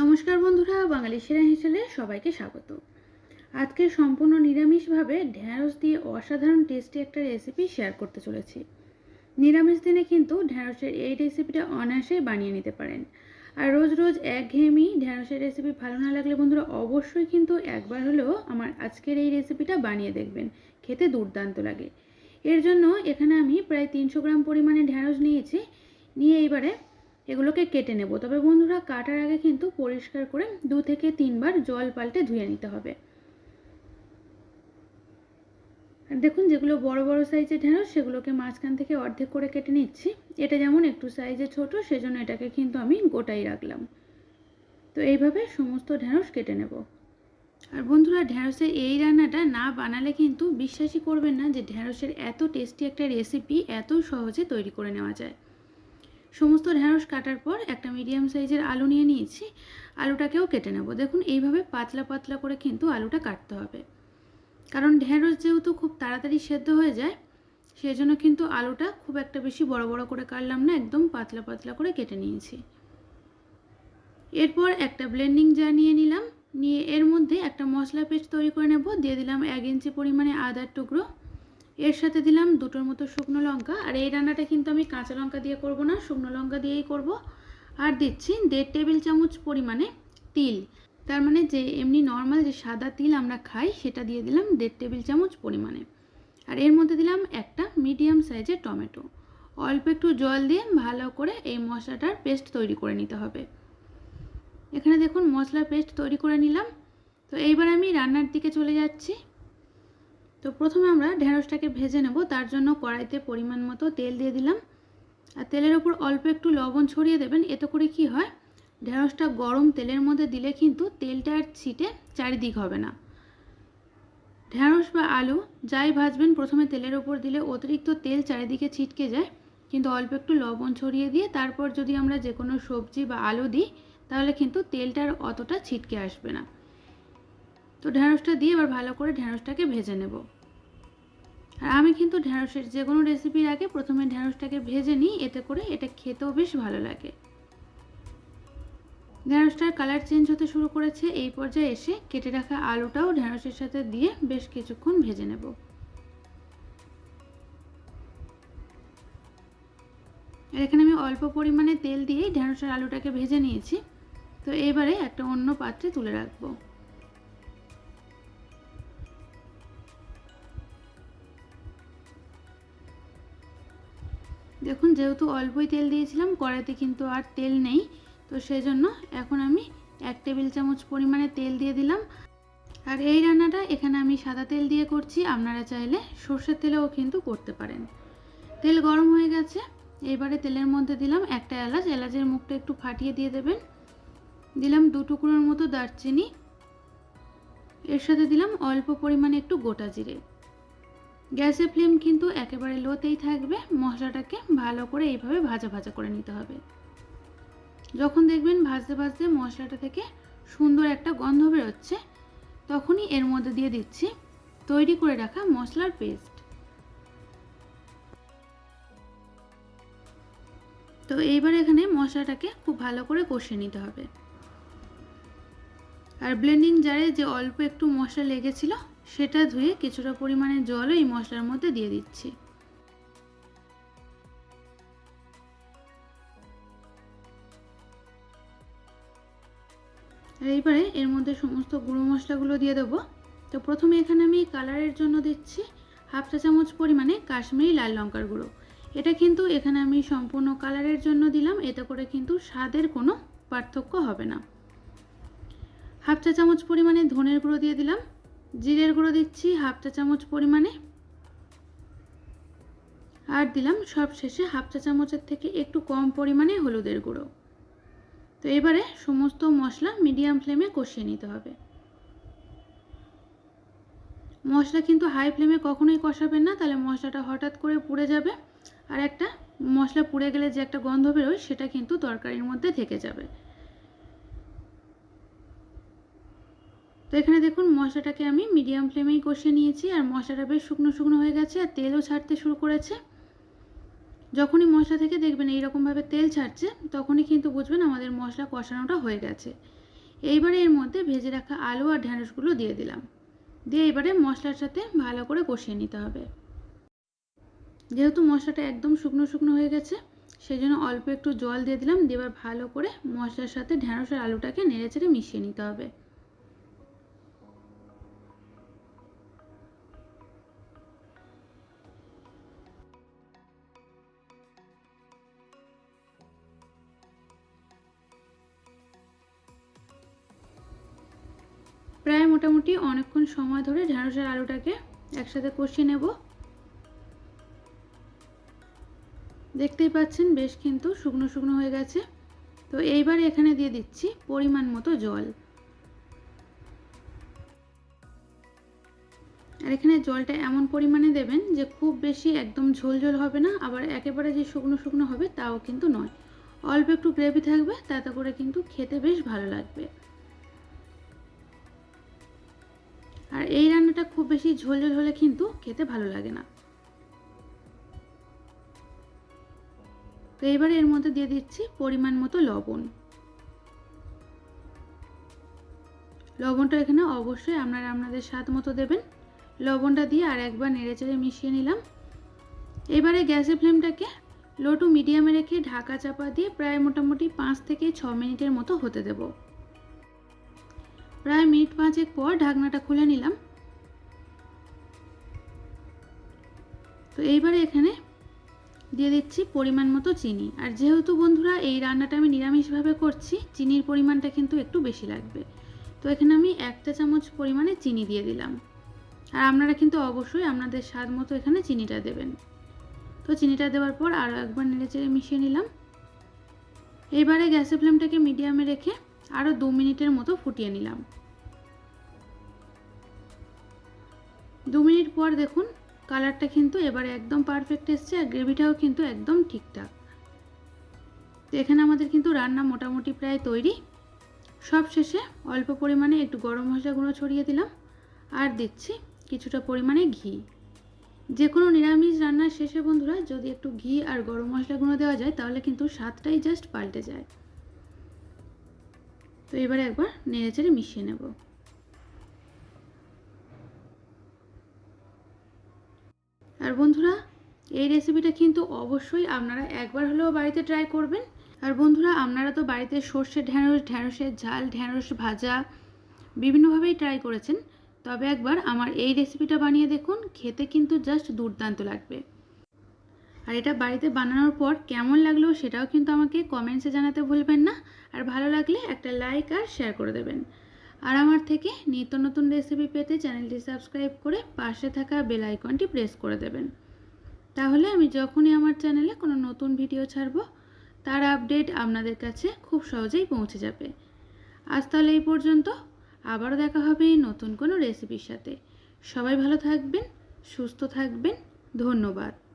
নমস্কার বন্ধুরা, বাঙালি সেরা হিসেবে সবাইকে স্বাগত। আজকে সম্পূর্ণ নিরামিষভাবে ঢ্যাঁড়স দিয়ে অসাধারণ টেস্টি একটা রেসিপি শেয়ার করতে চলেছি। নিরামিষ দিনে কিন্তু ঢ্যাঁড়সের এই রেসিপিটা অনায়াসেই বানিয়ে নিতে পারেন। আর রোজ রোজ একঘেয়েমি ঢ্যাঁড়সের রেসিপি ভালো না লাগলে বন্ধুরা, অবশ্যই কিন্তু একবার হলেও আমার আজকের এই রেসিপিটা বানিয়ে দেখবেন। খেতে দুর্দান্ত লাগে। এর জন্য এখানে আমি প্রায় তিনশো গ্রাম পরিমাণে ঢ্যাঁড়স নিয়েছি। নিয়ে এইবারে এগুলোকে কেটে নেব। তবে বন্ধুরা, কাটার আগে কিন্তু পরিষ্কার করে দু থেকে তিনবার জল পাল্টে ধুয়ে নিতে হবে। আর দেখুন, যেগুলো বড় বড় সাইজের ঢেঁড়স, সেগুলোকে মাঝখান থেকে অর্ধেক করে কেটে নিচ্ছি। এটা যেমন একটু সাইজে ছোট, সেজন্য এটাকে কিন্তু আমি গোটাই রাখলাম। তো এইভাবে সমস্ত ঢেঁড়স কেটে নেব। আর বন্ধুরা ঢ্যাঁড়সের এই রান্নাটা না বানালে কিন্তু বিশ্বাসই করবেন না যে ঢ্যাঁড়সের এত টেস্টি একটা রেসিপি এত সহজে তৈরি করে নেওয়া যায়। সমস্ত ঢ্যাঁড়স কাটার পর একটা মিডিয়াম সাইজের আলু নিয়ে নিয়েছি। আলুটাকেও কেটে নেব। দেখুন, এইভাবে পাতলা পাতলা করে কিন্তু আলুটা কাটতে হবে। কারণ ঢ্যাঁড়স যেহেতু খুব তাড়াতাড়ি সেদ্ধ হয়ে যায়, সেজন্য কিন্তু আলুটা খুব একটা বেশি বড় বড় করে কাটলাম না, একদম পাতলা পাতলা করে কেটে নিয়েছি। এরপর একটা ব্লেন্ডিং জার নিয়ে নিলাম। নিয়ে এর মধ্যে একটা মশলা পেস্ট তৈরি করে নেব। দিয়ে দিলাম এক ইঞ্চি পরিমাণে আদার টুকরো। এর সাথে দিলাম দুটোর মতো শুকনো লঙ্কা। আর এই রান্নাটা কিন্তু আমি কাঁচা লঙ্কা দিয়ে করব না, শুকনো লঙ্কা দিয়েই করব। আর দিচ্ছি দেড় টেবিল চামচ পরিমাণে তিল। তার মানে যে এমনি নর্মাল যে সাদা তিল আমরা খাই, সেটা দিয়ে দিলাম দেড় টেবিল চামচ পরিমাণে। আর এর মধ্যে দিলাম একটা মিডিয়াম সাইজের টমেটো। অল্প একটু জল দিয়ে ভালো করে এই মশলাটার পেস্ট তৈরি করে নিতে হবে। এখানে দেখুন মশলার পেস্ট তৈরি করে নিলাম। তো এইবার আমি রান্নার দিকে চলে যাচ্ছি। তো প্রথমে আমরা ঢেঁড়সটাকে ভেজে নেব, তার জন্য কড়াইতে পরিমাণ মতো তেল দিয়ে দিলাম। আর তেলের ওপর অল্প একটু লবণ ছড়িয়ে দেবেন, এতে করে কি হয়, ঢেঁড়সটা গরম তেলের মধ্যে দিলে কিন্তু তেলটা আর ছিটে চারিদিক হবে না। ঢেঁড়স বা আলু যাই ভাজবেন, প্রথমে তেলের ওপর দিলে অতিরিক্ত তেল চারিদিকে ছিটকে যায়, কিন্তু অল্প একটু লবণ ছড়িয়ে দিয়ে তারপর যদি আমরা যে কোনো সবজি বা আলু দিই, তাহলে কিন্তু তেলটার অতটা ছিটকে আসবে না। তো ঢেঁড়সটা দিয়ে এবার ভালো করে ঢেঁড়সটাকে ভেজে নেব। আর আমি কিন্তু ঢেঁড়সের যে কোনো রেসিপির আগে প্রথমে ঢেঁড়সটাকে ভেজে নিই, এতে করে এটা খেতেও বেশ ভালো লাগে। ঢেঁড়সটার কালার চেঞ্জ হতে শুরু করেছে, এই পর্যায়ে এসে কেটে রাখা আলুটাও ঢেঁড়সের সাথে দিয়ে বেশ কিছুক্ষণ ভেজে নেব। এখানে আমি অল্প পরিমাণে তেল দিয়েই ঢেঁড়সের আলুটাকে ভেজে নিয়েছি। তো এবারে একটা অন্য পাত্রে তুলে রাখব। দেখুন, যেহেতু অল্পই তেল দিয়েছিলাম, কড়াইতে কিন্তু আর তেল নেই, তো সেই জন্য এখন আমি এক টেবিল চামচ পরিমাণে তেল দিয়ে দিলাম। আর এই রান্নাটা এখানে আমি সাদা তেল দিয়ে করছি, আপনারা চাইলে সর্ষের তেলেও কিন্তু করতে পারেন। তেল গরম হয়ে গেছে, এবারে তেলের মধ্যে দিলাম একটা এলাচ, এলাচের মুখটা একটু ফাটিয়ে দিয়ে দেবেন। দিলাম দু টুকরোর মতো দারচিনি, এর সাথে দিলাম অল্প পরিমাণে একটু গোটা জিরে। গ্যাসের ফ্লেম কিন্তু একেবারে লোতেই থাকবে। মশলাটাকে ভালো করে এইভাবে ভাজা ভাজা করে নিতে হবে। যখন দেখবেন ভাজতে ভাজতে মশলাটা থেকে সুন্দর একটা গন্ধ বেরোচ্ছে, তখনই এর মধ্যে দিয়ে দিচ্ছি তৈরি করে রাখা মশলার পেস্ট। তো এইবার এখানে মশলাটাকে খুব ভালো করে কষিয়ে নিতে হবে। আর ব্লেন্ডিং জারে যে অল্প একটু মশলা লেগেছিল সেটা ধুয়ে কিছুটা পরিমাণে জলও এই মশলার মধ্যে দিয়ে দিচ্ছি। এইবারে এর মধ্যে সমস্ত গুঁড়ো মশলাগুলো দিয়ে দেবো। তো প্রথমে এখানে আমি কালারের জন্য দিচ্ছি হাফ চা চামচ পরিমাণে কাশ্মীরি লাল লঙ্কার গুঁড়ো। এটা কিন্তু এখানে আমি সম্পূর্ণ কালারের জন্য দিলাম, এতে করে কিন্তু স্বাদের কোনো পার্থক্য হবে না। হাফ চা চামচ পরিমাণে ধনের গুঁড়ো দিয়ে দিলাম। জিরের গুঁড়ো দিচ্ছি, হাফ চা চামচ পরিমাণে। আর দিলাম সব শেষে হাফ চা চামচের থেকে একটু কম পরিমাণে হলুদের গুঁড়ো। তো এবারে সমস্ত মশলা মিডিয়াম ফ্লেমে কষিয়ে নিতে হবে। মশলা কিন্তু হাই ফ্লেমে কখনোই কষাবেন না, তাহলে মশলাটা হঠাৎ করে পুড়ে যাবে। আর একটা মশলা পুড়ে গেলে যে একটা গন্ধ বেরোয়, সেটা কিন্তু তরকারির মধ্যে থেকে যাবে। তো এখানে দেখুন মশলাটাকে আমি মিডিয়াম ফ্লেমেই কষিয়ে নিয়েছি, আর মশলাটা বেশ শুকনো শুকনো হয়ে গেছে, আর তেলও ছাড়তে শুরু করেছে। যখনই মশলা থেকে দেখবেন এইরকমভাবে তেল ছাড়ছে, তখনই কিন্তু বুঝবেন আমাদের মশলা কষানোটা হয়ে গেছে। এইবারে এর মধ্যে ভেজে রাখা আলু আর ঢ্যাঁড়সগুলো দিয়ে দিলাম। দিয়ে এবারে মশলার সাথে ভালো করে কষিয়ে নিতে হবে। যেহেতু মশলাটা একদম শুকনো শুকনো হয়ে গেছে সেই জন্য অল্প একটু জল দিয়ে দিলাম, দিয়ে ভালো করে মশলার সাথে ঢ্যাঁড়স আলুটাকে নেড়ে চেড়ে মিশিয়ে নিতে হবে। প্রায় মোটামুটি অনেকক্ষণ সময় ধরে ঢ্যাঁড়স আর আলুটাকে একসাথে কষিয়ে নেব। দেখতেই পাচ্ছেন বেশ কিন্তু শুকনো শুকনো হয়ে গেছে। তো এইবার এখানে দিয়ে দিচ্ছি পরিমাণ মতো জল। আর এখানে জলটা এমন পরিমাণে দেবেন যে খুব বেশি একদম ঝোল ঝোল হবে না, আবার একেবারে যে শুকনো শুকনো হবে তাও কিন্তু নয়। অল্প একটু গ্রেভি থাকবে, তাতে করে কিন্তু খেতে বেশ ভালো লাগবে। আর এই রান্নাটা খুব বেশি ঝোল ঝোল হলে কিন্তু খেতে ভালো লাগে না। তো এবারে এর মধ্যে দিয়ে দিচ্ছি পরিমাণ মতো লবণ। লবণটা এখানে অবশ্যই আপনারা আপনাদের স্বাদ মতো দেবেন। লবণটা দিয়ে আর একবার নেড়েচেড়ে মিশিয়ে নিলাম। এবারে গ্যাসের ফ্লেমটাকে লো টু মিডিয়ামে রেখে ঢাকা চাপা দিয়ে প্রায় মোটামুটি পাঁচ থেকে ছ মিনিটের মতো হতে দেব। প্রায় মিনিট পাঁচেক পর ঢাকনাটা খুলে নিলাম। তো এইবারে এখানে দিয়ে দিচ্ছি পরিমাণ মতো চিনি। আর যেহেতু বন্ধুরা এই রান্নাটা আমি নিরামিষভাবে করছি, চিনির পরিমাণটা কিন্তু একটু বেশি লাগবে। তো এখানে আমি একটা চামচ পরিমাণে চিনি দিয়ে দিলাম। আর আপনারা কিন্তু অবশ্যই আপনাদের স্বাদ মতো এখানে চিনিটা দেবেন। তো চিনিটা দেওয়ার পর আরও একবার নেড়ে চেড়ে মিশিয়ে নিলাম। এবারে গ্যাসের ফ্লেমটাকে মিডিয়ামে রেখে আরও দু মিনিটের মতো ফুটিয়ে নিলাম। দু মিনিট পর দেখুন, কালারটা কিন্তু এবারে একদম পারফেক্ট এসছে আর গ্রেভিটাও কিন্তু একদম ঠিকঠাক। তো এখানে আমাদের কিন্তু রান্না মোটামুটি প্রায় তৈরি। সব শেষে অল্প পরিমাণে একটু গরম মশলা গুঁড়ো ছড়িয়ে দিলাম আর দিচ্ছি কিছুটা পরিমাণে ঘি। যে কোনো নিরামিষ রান্নার শেষে বন্ধুরা যদি একটু ঘি আর গরম মশলা গুঁড়ো দেওয়া যায় তাহলে কিন্তু স্বাদটাই জাস্ট পাল্টে যায়। তো এবারে একবার নেড়ে চেড়ে মিশিয়ে নেব। আর বন্ধুরা, এই রেসিপিটা কিন্তু অবশ্যই আপনারা একবার হলেও বাড়িতে ট্রাই করবেন। আর বন্ধুরা, আপনারা তো বাড়িতে সর্ষে ঢ্যাঁড়স ঢ্যাঁড়সের ঝাল ঢ্যাঁড়স ভাজা বিভিন্নভাবেই ট্রাই করেছেন। তবে একবার আমার এই রেসিপিটা বানিয়ে দেখুন, খেতে কিন্তু জাস্ট দুর্দান্ত লাগবে। আর এটা বাড়িতে বানানোর পর কেমন লাগল সেটাও কিন্তু আমাকে কমেন্টসে জানাতে ভুলবেন না। আর ভালো লাগলে একটা লাইক আর শেয়ার করে দেবেন। আর আমার থেকে নিত্য নতুন রেসিপি পেতে চ্যানেলটি সাবস্ক্রাইব করে পাশে থাকা বেল আইকনটি প্রেস করে দেবেন। তাহলে আমি যখনই আমার চ্যানেলে কোনো নতুন ভিডিও ছাড়বো, তার আপডেট আপনাদের কাছে খুব সহজেই পৌঁছে যাবে। আজ তাহলে এই পর্যন্ত। আবারও দেখা হবে নতুন কোনো রেসিপির সাথে। সবাই ভালো থাকবেন, সুস্থ থাকবেন। ধন্যবাদ।